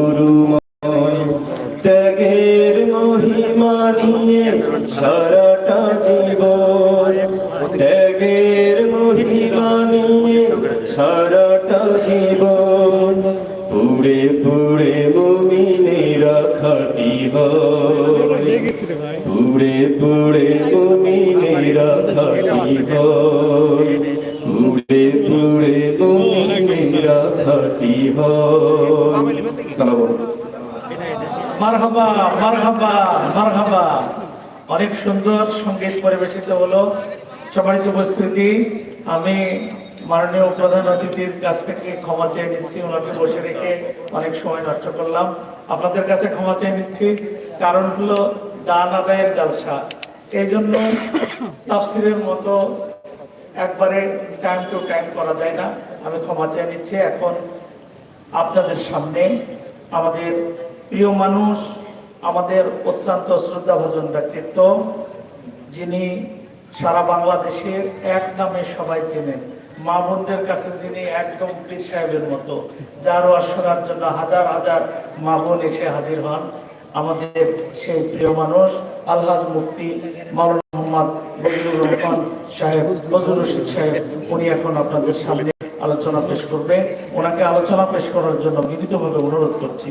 গুরুময় ত্যাগের মহিমা নিয়ে সারাটা মারহাবা মারহাবা মারহাবা। অনেক সুন্দর সংগীত পরিবেশিত হলো। সম্মানিত উপস্থিতি, আমি মাননীয় প্রধান অতিথির কাছ থেকে ক্ষমা চেয়ে নিচ্ছি, ওনাকে বসে রেখে অনেক সময় নষ্ট করলাম। আপনাদের কাছে ক্ষমা চেয়ে নিচ্ছি, কারণ হলো দান আদায়ের জালসা। এই জন্য তাফসিরের মতো একবারে টাইম টু টাইম করা যায় না। আমি ক্ষমা চেয়ে নিচ্ছি, এখন আপনাদের সামনে আমাদের প্রিয় মানুষ, আমাদের অত্যন্ত শ্রদ্ধাভাজন ব্যক্তিত্ব, যিনি সারা বাংলাদেশের এক নামে সবাই চেনেন। মা বোনদের কাছে যিনি একদম পীর সাহেবের মতো, যার শোনার জন্য হাজার হাজার মা বোন এসে হাজির হন। আমাদের সেই প্রিয় মানুষ, আলহাজ মুক্তি মাওলানা মোহাম্মদ বজলুর রহমান সাহেব বজলুর রশিদ সাহেব, উনি এখন আপনাদের সামনে আলোচনা পেশ করবে। ওনাকে আলোচনা পেশ করার জন্য বিনীতভাবে অনুরোধ করছি।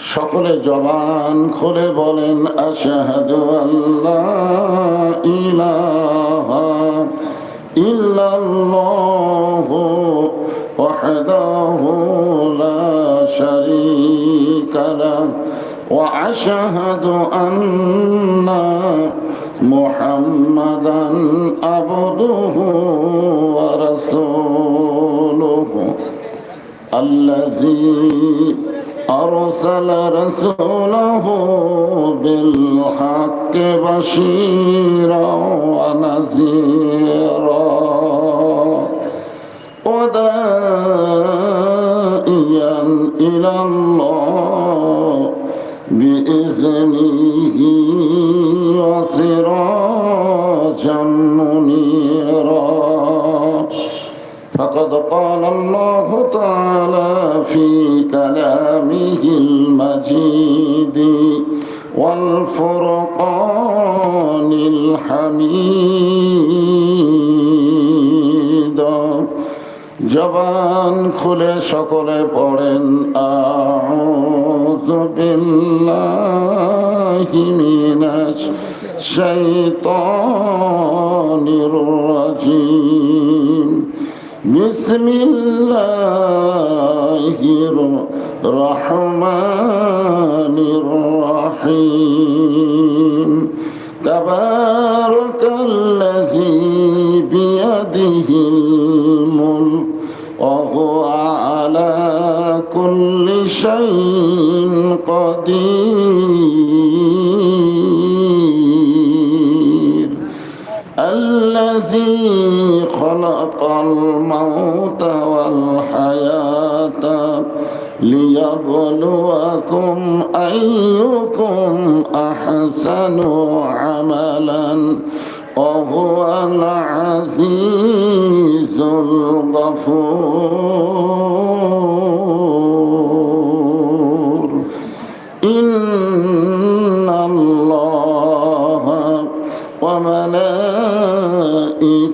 সকলে জবান খুলে বলেন, আশাহাদু আল্লাহ ইলাহা ইল্লাল্লাহু ওয়াহদাহু লা শারীকা লাহ ওয়া আশহাদু আন্না মুহাম্মাদান আবদুহু أرسل رسوله بالحق بشيرا ونذيرا. ودائيا إلى الله بإذنه فقد قال الله تعالى في كلامه المجيد والفرقان الحميد জবান খুলে সকলে পড়েন আউযু বিল্লাহি মিনাশ শাইতানির রাজিম بسم الله الرحمن الرحيم. تبارك الذي الذي خلق الموت والحياة ليبلوكم أيكم أحسن عملا وهو العزيز الغفور. إن الله وملائكته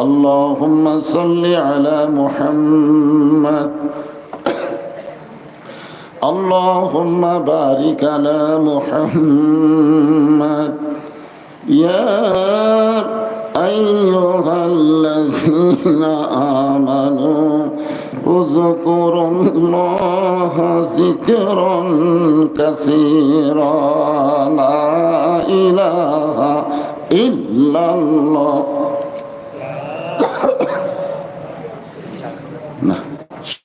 اللهم صل على محمد. اللهم بارك على محمد. يا أيها الذين آمنوا اذكروا الله ذكرا كثيرا. لا إله إلا الله.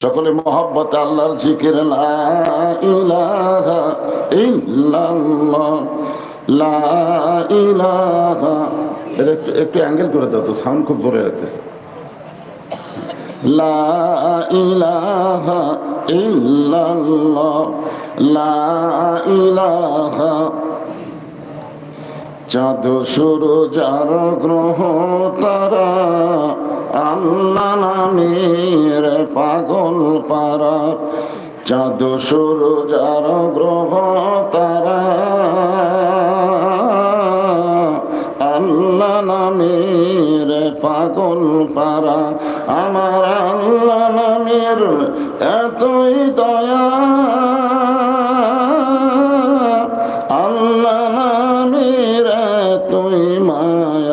সকলে মহব্বত আল্লাহর জিকির, লা লা একটু অ্যাঙ্গেল করে দাও তো সাউন্ড খুব ধরে যাচ্ছে লা লা চাঁদ সুরু যার গ্রহ, তারা আল্লাহ নামের পাগল পারা, চাঁদ সুরু যার গ্রহ তারা। আল্লাহ নামের পাগল পারা, আমার আল্লাহ নামের এতই দয়া। আল্লাহ নামের তুই মায়া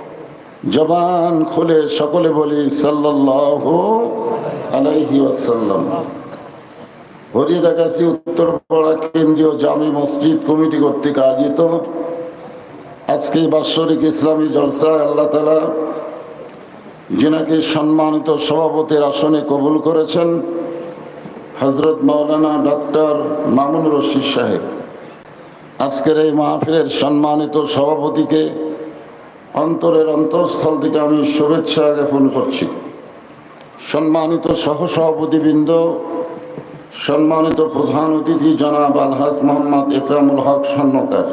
জবান খুলে সকলে বলি, সাল্লাল্লাহু আলাইহি ওয়াসাল্লাম। হরিদাকাশি উত্তরপাড়া কেন্দ্রীয় জামি মসজিদ কমিটি কর্তৃক আয়োজিত। আজকে বাৎসরিক ইসলামী জলসায় আল্লাহ তালা যিনাকে সম্মানিত সভাপতির আসনে কবুল করেছেন হজরত মাওলানা ডক্টর মামুন রশিদ সাহেব। আজকের এই মাহফিলের সম্মানিত সভাপতিকে অন্তরের অন্তঃস্থল থেকে আমি শুভেচ্ছা জ্ঞাপন করছি। সম্মানিত সহসভাপতিবৃন্দ, সম্মানিত প্রধান অতিথি জনাব আলহাজ মোহাম্মদ একরামুল হক স্বর্ণকার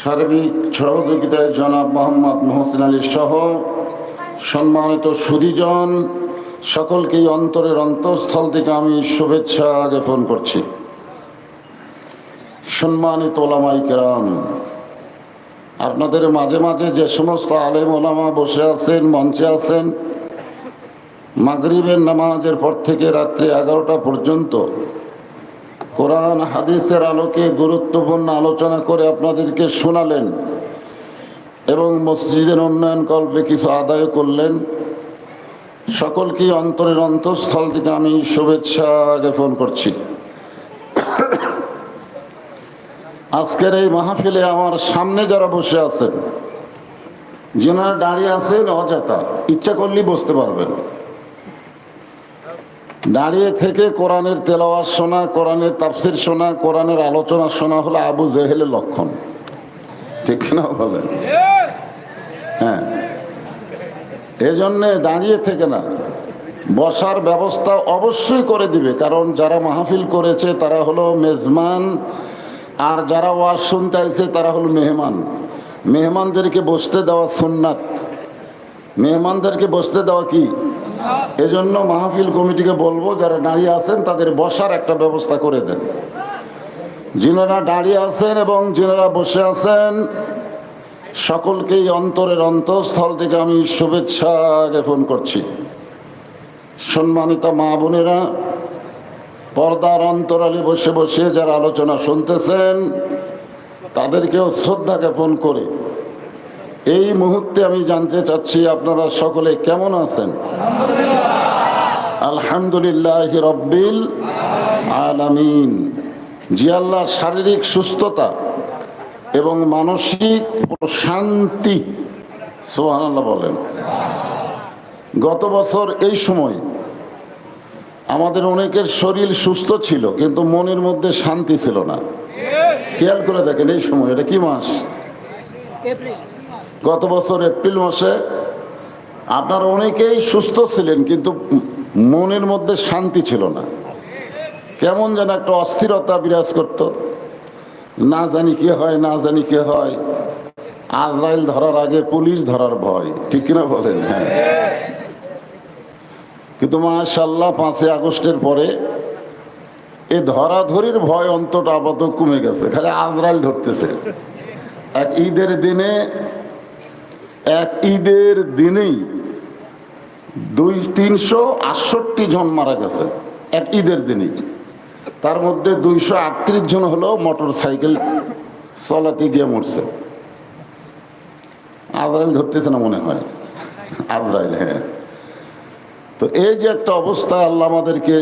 সার্বিক সহযোগিতায় জনাব মোহাম্মদ মহসিন আলী সহ সম্মানিত সুদীজন সকলকেই অন্তরের অন্তঃস্থল থেকে আমি শুভেচ্ছা জ্ঞাপন করছি। সম্মানিত ওলামাই কেরাম আপনাদের মাঝে মাঝে যে সমস্ত আলেম ওলামা বসে আছেন, মঞ্চে আছেন, মাগরিবের নামাজের পর থেকে রাত্রি এগারোটা পর্যন্ত কোরআন, হাদিসের আলোকে গুরুত্বপূর্ণ আলোচনা করে আপনাদেরকে শোনালেন এবং মসজিদের উন্নয়ন কল্পে কিছু আদায় করলেন। সকলকে অন্তরের অন্তঃস্থল থেকে আমি শুভেচ্ছা জ্ঞাপন করছি। আজকের এই মাহফিলে আমার সামনে যারা বসে আছেন, যেনারা দাঁড়িয়ে আছেন অযথা, ইচ্ছা করলেই বসতে পারবেন। দাঁড়িয়ে থেকে কোরআনের তেলাওয়াত শোনা, কোরআনের তাফসির শোনা, কোরআনের আলোচনা শোনা হলো আবু জেহেলের লক্ষণ। ঠিক না বলেন? হ্যাঁ। এজন্যে দাঁড়িয়ে থেকে না, বসার ব্যবস্থা অবশ্যই করে দিবে, কারণ যারা মাহফিল করেছে তারা হলো মেজমান আর যারা ওয়াজ শুনতে আইছে তারা হলো মেহমান। মেহমানদেরকে বসতে দেওয়া সুন্নাত। মেহমানদেরকে বসতে দেওয়া কি? এজন্য মাহফিল কমিটিকে বলব, যারা দাঁড়িয়ে আছেন, তাদের বসার একটা ব্যবস্থা করে দেন। যিনারা দাঁড়িয়ে আছেন এবং যিনারা বসে আছেন, সকলকেই অন্তরের অন্তঃস্থল থেকে আমি শুভেচ্ছা জ্ঞাপন করছি। সম্মানিত মা বোনেরা পর্দার অন্তরালে বসে বসে যারা আলোচনা শুনতেছেন, তাদেরকেও শ্রদ্ধা জ্ঞাপন করে। এই মুহূর্তে আমি জানতে চাচ্ছি, আপনারা সকলে কেমন আছেন? আলহামদুলিল্লাহ রব্বিল আলামিন। জি শারীরিক সুস্থতা এবং মানসিক প্রশান্তি সোহানাল্লাহ বলেন। গত বছর এই সময় আমাদের অনেকের শরীর সুস্থ ছিল কিন্তু মনের মধ্যে শান্তি ছিল না। খেয়াল করে দেখেন এই সময় এটা কি মাস? গত বছর এপ্রিল মাসে আপনার অনেকেই সুস্থ ছিলেন কিন্তু মনের মধ্যে শান্তি ছিল না। কেমন যেন একটা অস্থিরতা বিরাজ করত। না জানি কে হয় না জানি কে হয়। আজরাইল ধরার আগে পুলিশ ধরার ভয় ঠিক কিনা বলেন? হ্যাঁ। কিন্তু মাশাল্লাহ পাঁচই আগস্টের পরে এই ধরাধরির ভয় অন্তটা আপাতত কমে গেছে, খালি আজরাইল ধরতেছে। এক ঈদের দিনে, এক ঈদের দিনেই দুই, তিনশো আটষট্টি জন মারা গেছে, এক ঈদের দিনেই। তার মধ্যে দুইশো আটত্রিশ জন হলো মোটর সাইকেল চলাতে গিয়ে মরছে। আজরাইল ধরতেছে না মনে হয়? আজরাইল হ্যাঁ। তো এই যে একটা অবস্থা, আল্লাহ আমাদেরকে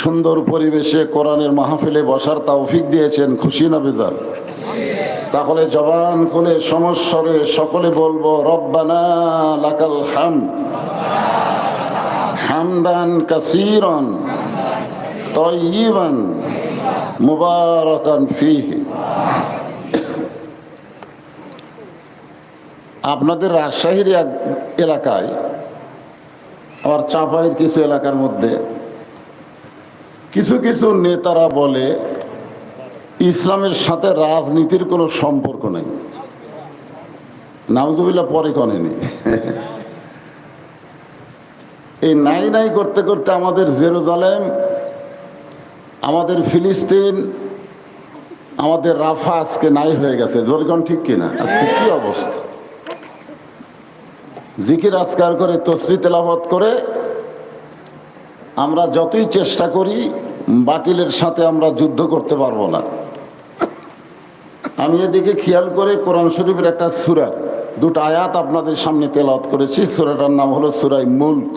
সুন্দর পরিবেশে কোরআনের মাহফিলে বসার তৌফিক দিয়েছেন, খুশি না তাহলে জবান খুলে সমস্বরে সকলে বলব, রব্বানা লাকাল হাম। হামদান কাসিরন তয়িবান মুবারাকান ফিহি। আপনাদের রাজশাহীর এক এলাকায় আবার চাপাইয়ের কিছু এলাকার মধ্যে কিছু কিছু নেতারা বলে, ইসলামের সাথে রাজনীতির কোনো সম্পর্ক নেই। নাউজুবিল্লা পরে কনেনি এই নাই নাই করতে করতে আমাদের জেরুজালেম, আমাদের ফিলিস্তিন, আমাদের রাফা আজকে নাই হয়ে গেছে। জোরগণ ঠিক কিনা? আজকে কি অবস্থা? জিকির আজকার করে তসরি তেলাবত করে, আমরা যতই চেষ্টা করি, বাতিলের সাথে আমরা যুদ্ধ করতে পারব না। আমি এদিকে খেয়াল করে কোরআন শরীফের একটা সুরার দুটো আয়াত আপনাদের সামনে তেলাওয়াত করেছি। সুরাটার নাম হলো সুরাই মুল্ক।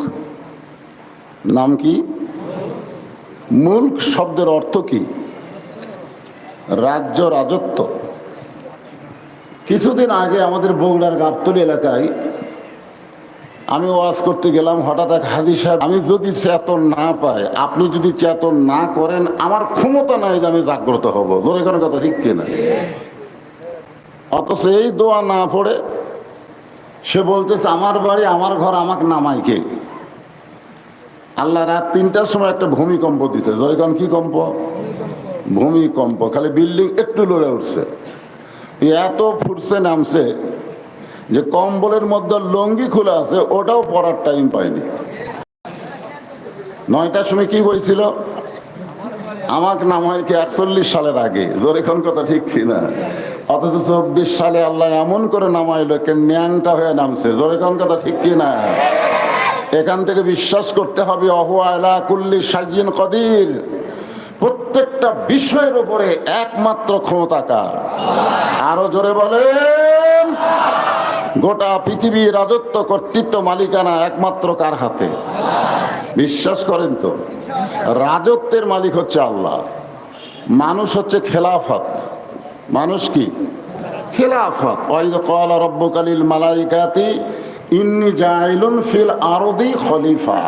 নাম কি? মুল্ক শব্দের অর্থ কি? রাজ্য রাজত্ব। কিছুদিন আগে আমাদের বগুড়ার গাবতলি এলাকায় আমি ওয়াজ করতে গেলাম, হঠাৎ এক হাজি সাহেব, আমি যদি চেতন না পাই, আপনি যদি চেতন না করেন, আমার ক্ষমতা নাই যে আমি জাগ্রত হব। ধরে কোনো কথা ঠিক কিনা? অথচ এই দোয়া না পড়ে সে বলতেছে, আমার বাড়ি, আমার ঘর, আমাকে নামাই কে? আল্লাহ রাত তিনটার সময় একটা ভূমিকম্প দিছে। জরিকন কি কম্প? ভূমিকম্প। খালি বিল্ডিং একটু লড়ে উঠছে। এত ফুটছে, নামছে। যে কম্বলের মধ্যে লঙ্গি খোলা আছে, ওটাও পরার টাইম পায়নি নয়টার সময় কি বলছিল আমাকে নামায় কি একচল্লিশ সালের আগে জোরেখন কথা ঠিক কিনা অথচ চব্বিশ সালে আল্লাহ এমন করে নামাইলো কে ন্যাংটা হয়ে নামছে জোরেখন কথা ঠিক কিনা এখান থেকে বিশ্বাস করতে হবে অহুয়ালা কুল্লি সাজিন কদির। প্রত্যেকটা বিষয়ের উপরে একমাত্র ক্ষমতাকার আরও জোরে বলেন। গোটা পৃথিবীর রাজত্ব কর্তৃত্ব মালিকানা একমাত্র কার হাতে? বিশ্বাস করেন তো, রাজত্বের মালিক হচ্ছে আল্লাহ। মানুষ হচ্ছে খেলাফত। মানুষ কি? খেলাফত। ক্বালা রব্বুকালিল মালাইকাতি, ইন্নি জাইলুন ফিল আরদি খলিফা।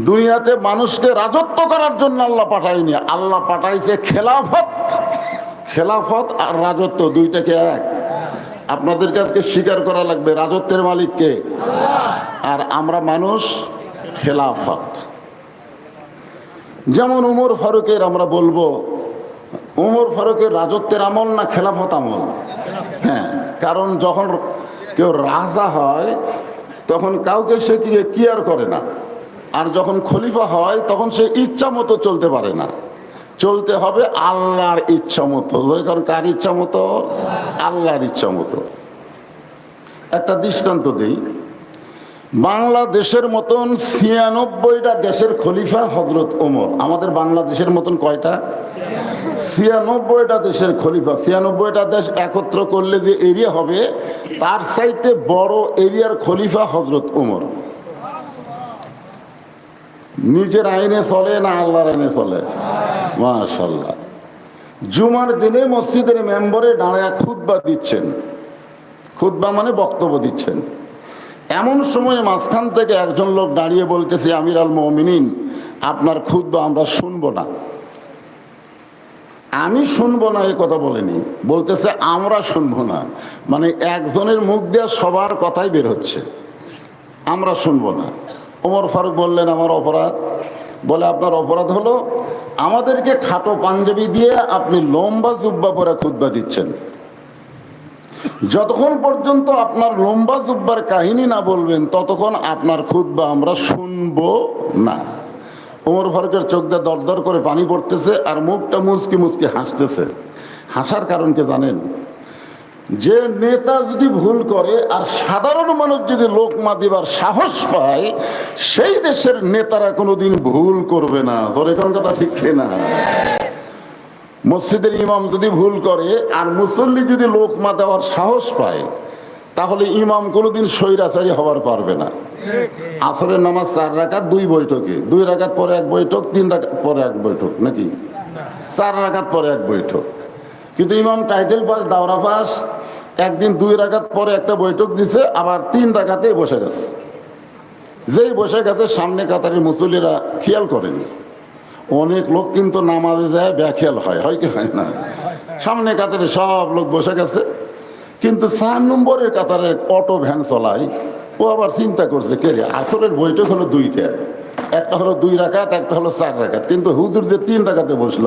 দুনিয়াতে মানুষকে রাজত্ব করার জন্য আল্লাহ পাঠায়নি। আল্লাহ পাঠাইছে খেলাফত। খেলাফত আর রাজত্ব দুইটাকে এক। আপনাদের কাছে স্বীকার করা লাগবে রাজত্বের মালিককে। আর আমরা মানুষ খেলাফত। যেমন উমর ফারুকের আমরা বলব, উমর ফারুকের রাজত্বের আমল না খেলাফত আমল? হ্যাঁ কারণ যখন কেউ রাজা হয়, তখন কাউকে সে কি কেয়ার করে না। আর যখন খলিফা হয়, তখন সে ইচ্ছা মতো চলতে পারে না। চলতে হবে আল্লাহর ইচ্ছা মতো। কারণ কার ইচ্ছা মতো? আল্লাহর ইচ্ছা মতো। একটা দৃষ্টান্ত দিই। বাংলাদেশের মতন ছিয়ানব্বইটা দেশের খলিফা হজরত ওমর। আমাদের বাংলাদেশের মতন কয়টা? ছিয়ানব্বইটা দেশের খলিফা। ছিয়ানব্বইটা দেশ একত্র করলে যে এরিয়া হবে, তার চাইতে বড় এরিয়ার খলিফা হজরত ওমর। নিজের আইনে চলে না আল্লাহর আইনে চলে? মাশাল্লাহ জুমার দিনে মসজিদের মেম্বরে দাঁড়ায় খুতবা দিচ্ছেন। খুতবা মানে বক্তব্য দিচ্ছেন। এমন সময় মাঝখান থেকে একজন লোক দাঁড়িয়ে বলতেছে, আমির আল মমিনিন, আপনার খুতবা আমরা শুনব না। আমি শুনব না এই কথা বলেনি। বলতেছে, আমরা শুনব না। মানে একজনের মুখ দিয়ে সবার কথাই বের হচ্ছে। আমরা শুনব না। ওমর ফারুক বললেন, আমার অপরাধ? বলে, আপনার অপরাধ হলো আমাদেরকে খাটো পাঞ্জাবি দিয়ে আপনি লম্বা জুব্বা পরে খুদ্া দিচ্ছেন। যতক্ষণ পর্যন্ত আপনার লম্বা জুব্বার কাহিনী না বলবেন, ততক্ষণ আপনার খুদ্া আমরা শুনব না। ওমর ফারুকের চোখ দিয়ে দরদর করে পানি পড়তেছে আর মুখটা মুচকি মুচকি হাসতেছে। হাসার কারণকে জানেন? যে নেতা যদি ভুল করে আর সাধারণ মানুষ যদি লোকমা দিবার সাহস পায়, সেই দেশের নেতারা কোনোদিন ভুল করবে না। তোর এখন কথা ঠিক না মসজিদের ইমাম যদি ভুল করে আর মুসল্লি যদি লোকমা দেওয়ার সাহস পায়, তাহলে ইমাম কোনোদিন স্বৈরাচারী হওয়ার পারবে না। আসরের নামাজ চার রাকাত, দুই বৈঠকে। দুই রাকাত পরে এক বৈঠক, তিন রাকাত পরে এক বৈঠক, নাকি? চার রাকাত পরে এক বৈঠক। কিন্তু ইমাম টাইটেল পাস, দাওরা পাস একদিন দুই রাকাত পরে একটা বৈঠক দিছে, আবার তিন রাকাতে বসে গেছে। যেই বসে গেছে, সামনে কাতারের মুসল্লিরা খেয়াল করেনি। অনেক লোক কিন্তু নামাজে যায় ব্যাখেয়াল হয় হয় কি হয় না? সামনে কাতারে সব লোক বসে গেছে, কিন্তু চার নম্বরের কাতারে অটো ভ্যান চলায়। ও আবার চিন্তা করছে, কে আসরের বৈঠক হলো দুইটা। একটা হলো দুই রাকাত, একটা হলো চার রাকাত। কিন্তু হুজুর যে তিন রাকাতে বসল,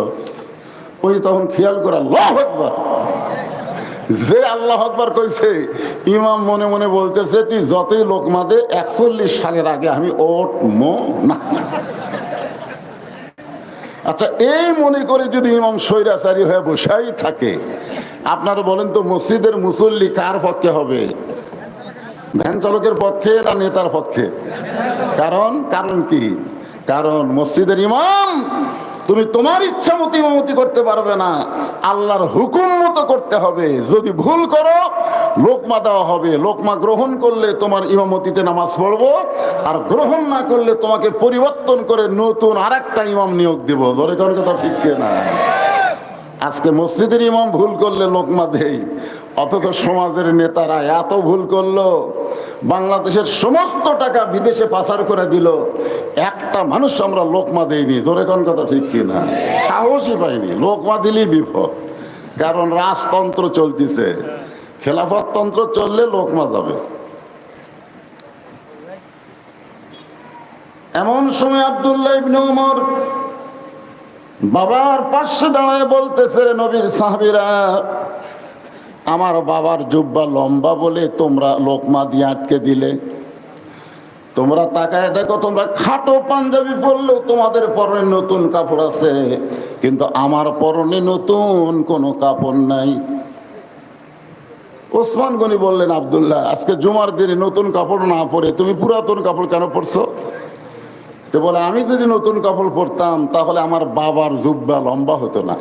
ওই তখন খেয়াল করা আল্লাহ আকবার। যে আল্লাহ আকবার কইছে, ইমাম মনে মনে বলতেছে, তুই যতই লোক মাদে একচল্লিশ সালের আগে আমি ওট মো না। আচ্ছা এই মনে করে যদি ইমাম স্বৈরাচারী হয়ে বসাই থাকে, আপনারা বলেন তো মসজিদের মুসল্লি কার পক্ষে হবে? ভ্যান চালকের পক্ষে না নেতার পক্ষে? কারণ কারণ কি? কারণ মসজিদের ইমাম তুমি তোমার ইচ্ছা মতো ইমামতি করতে পারবে না। আল্লাহর হুকুম মতো করতে হবে। যদি ভুল করো, লোকমা দেওয়া হবে। লোকমা গ্রহণ করলে তোমার ইমামতিতে নামাজ পড়ব। আর গ্রহণ না করলে তোমাকে পরিবর্তন করে নতুন আর একটা ইমাম নিয়োগ দিব। ধরে কোন কথা ঠিক না আজকে মসজিদের ইমাম ভুল করলে লোকমা দেই। অথচ সমাজের নেতারা এত ভুল করল। বাংলাদেশের সমস্ত টাকা বিদেশে পাচার করে দিল। একটা মানুষ আমরা লোকমা দেইনি। জোরে কোন কথা ঠিক কিনা? সাহসই পাইনি। লোকমা দিলেই বিপদ। কারণ রাজতন্ত্র চলতেছে। খেলাফততন্ত্র চললে লোকমা যাবে। এমন সময় আবদুল্লাহ ইবনে ওমর বাবার পাশে দাঁড়ায় বলতেছে, নবীর সাহাবিরা আমার বাবার জুব্বা লম্বা বলে তোমরা লোকমা দিয়ে আটকে দিলে। তোমরা তাকায় দেখো, তোমরা খাটো পাঞ্জাবি পরলেও তোমাদের পরনে নতুন কাপড় আছে। কিন্তু আমার পরনে নতুন কোনো কাপড় নাই। ওসমান গনি বললেন, আবদুল্লাহ, আজকে জুমার দিনে নতুন কাপড় না পরে তুমি পুরাতন কাপড় কেন পরছো? তো বলে, আমি যদি নতুন কাপড় পরতাম, তাহলে আমার বাবার জুব্বা লম্বা হতো না।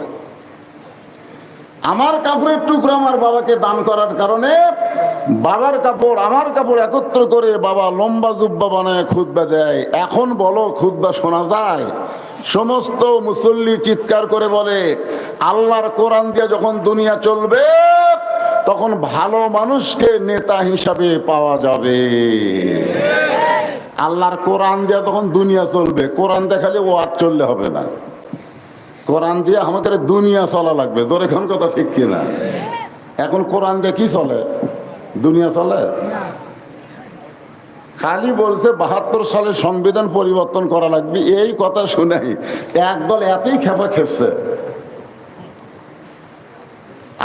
আমার কাপড়ের টুকরো আমার বাবাকে দান করার কারণে বাবার কাপড় আমার কাপড় একত্র করে বাবা লম্বা জুব্বা বানায় খুদ্া দেয়। এখন বলো খুদ্া শোনা যায়? সমস্ত মুসল্লি চিৎকার করে বলে, আল্লাহর কোরআন দিয়ে যখন দুনিয়া চলবে, তখন ভালো মানুষকে নেতা হিসাবে পাওয়া যাবে। আল্লাহর কোরআন দিয়ে তখন দুনিয়া চলবে, কোরআন দেখালে ও আর চললে হবে না। কোরআন দিয়ে আমাদের দুনিয়া চলা লাগবে। তোর এখন কথা ঠিক কিনা? এখন কোরআন দিয়ে কি চলে? দুনিয়া চলে? খালি বলছে বাহাত্তর সালে সংবিধান পরিবর্তন করা লাগবে, এই কথা শুনাই একদল এতই খেপা খেপছে।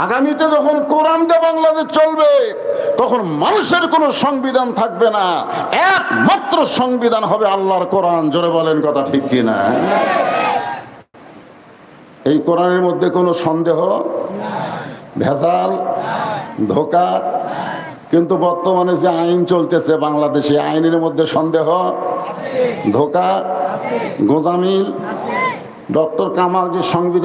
আগামীতে যখন কোরআন দিয়ে বাংলাদেশ চলবে, তখন মানুষের কোনো সংবিধান থাকবে না। একমাত্র সংবিধান হবে আল্লাহর কোরআন। জোরে বলেন কথা ঠিক কিনা? এই কোরআনের মধ্যে কোনো সন্দেহ? ভেজাল? ধোকা? কিন্তু বর্তমানে যে আইন চলতেছে বাংলাদেশে, আইনের মধ্যে সন্দেহ? ধোকা? গোজামিল? ডক্টর কামাল যে সংবিধান